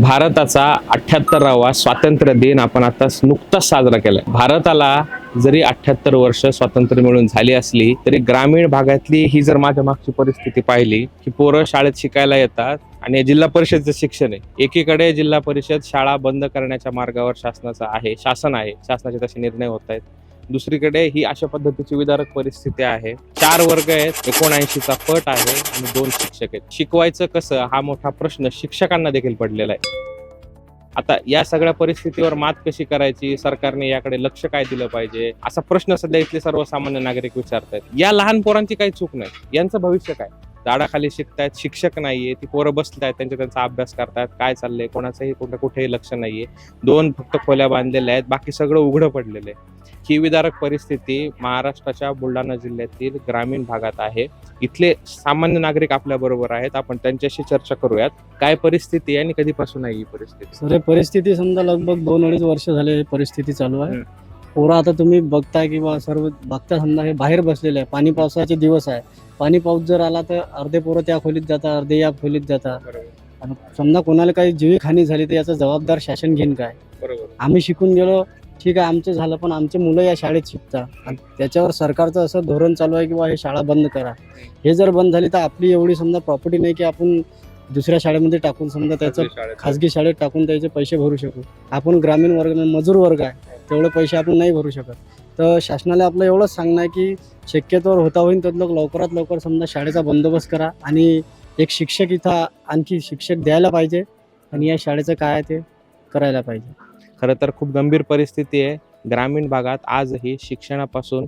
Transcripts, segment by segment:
भारताचा अठ्ठ्याहत्तरावा स्वातंत्र्य दिन आपण आता नुकताच साजरा केलाय. भारताला जरी अठ्याहत्तर वर्ष स्वातंत्र्य मिळून झाली असली तरी ग्रामीण भागातली ही जर माझ्या मागची परिस्थिती पाहिली की पोरं शाळेत शिकायला येतात आणि जिल्हा परिषदचं शिक्षण आहे. एकीकडे जिल्हा परिषद शाळा बंद करण्याच्या मार्गावर शासनाचा आहे शासन आहे शासनाचे तसे निर्णय होत आहेत. दुसरीकडे ही अशा पद्धतीची विदारक परिस्थिती आहे. चार वर्ग आहेत एकोणऐंशीचा पट आहे आणि दोन शिक्षक आहेत. शिकवायचं कसं? हा मोठा प्रश्न शिक्षकांना देखील पडलेला आहे. आता या सगळ्या परिस्थितीवर मात कशी करायची? सरकारने याकडे लक्ष काय दिलं पाहिजे? असा प्रश्न सध्या इथले सर्वसामान्य नागरिक विचारतायत. या लहान पोरांची काही चूक नाही. यांचं भविष्य काय? झाडाखाली शिकतायत शिक्षक नाहीये ती पोरं बसतायत त्यांचा त्यांचा अभ्यास करतायत काय चाललंय कोणाचंही कुठे कुठेही लक्ष नाहीये. दोन फक्त खोल्या बांधलेल्या आहेत बाकी सगळं उघडं पडलेलं आहे. ही विदारक परिस्थिती महाराष्ट्राच्या बुलढाणा जिल्ह्यातील ग्रामीण भागात आहे. इथले सामान्य नागरिक आपल्या बरोबर आहेत आपण त्यांच्याशी चर्चा करूयात. काय परिस्थिती आहे आणि कधीपासून आहे ही परिस्थिती? सर परिस्थिती समजा लगभग दोन अडीच वर्ष झाले ही परिस्थिती चालू आहे. पोरं आता तुम्ही बघताय किंवा सर्व बघता समजा हे बाहेर बसलेले आहे. पाणी पावसाचे दिवस आहे. पाणी पाऊस जर आला तर अर्धे पोरं त्या खोलीत जातात अर्धे या खोलीत जातात. आणि समजा कोणाला काही जीविक हानी झाली तर याचा जबाबदार शासन घेईन काय? आम्ही शिकून गेलो ठीक आहे आमचं झालं पण आमचे मुलं या शाळेत शिकतात आणि त्याच्यावर सरकारचं असं धोरण चालू आहे की बा हे शाळा बंद करा. हे जर बंद झाली तर आपली एवढी समजा प्रॉपर्टी नाही की आपण दुसऱ्या शाळेमध्ये टाकून समजा त्याचं खाजगी शाळेत टाकून त्याचे पैसे भरू शकू. आपण ग्रामीण वर्ग मजूर वर्ग आहे. तेवढे पैसे आपण नाही भरू शकत. तर शासनाला आपलं एवढंच सांगणं आहे की शक्यतोवर होता होईल तर लवकरात लवकर समजा शाळेचा बंदोबस्त करा आणि एक शिक्षक इथं आणखी शिक्षक द्यायला पाहिजे आणि या शाळेचं काय आहे ते करायला पाहिजे. खरं तर खूप गंभीर परिस्थिती आहे. ग्रामीण भागात आजही शिक्षणापासून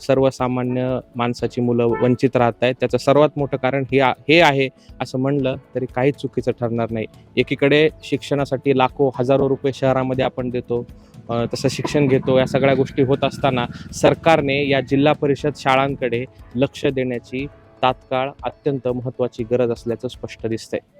सर्वसामान्य माणसाची मुलं वंचित राहत आहेत. त्याचं सर्वात मोठं कारण हे हे आहे असं म्हणलं तरी काहीच चुकीचं ठरणार नाही. एकीकडे शिक्षणासाठी लाखो हजारो रुपये शहरामध्ये आपण देतो. तसं शिक्षण घेतो या सगळ्या गोष्टी होत असताना सरकारने या जिल्हा परिषद शाळांकडे लक्ष देण्याची तात्काळ अत्यंत महत्त्वाची गरज असल्याचं स्पष्ट दिसतंय.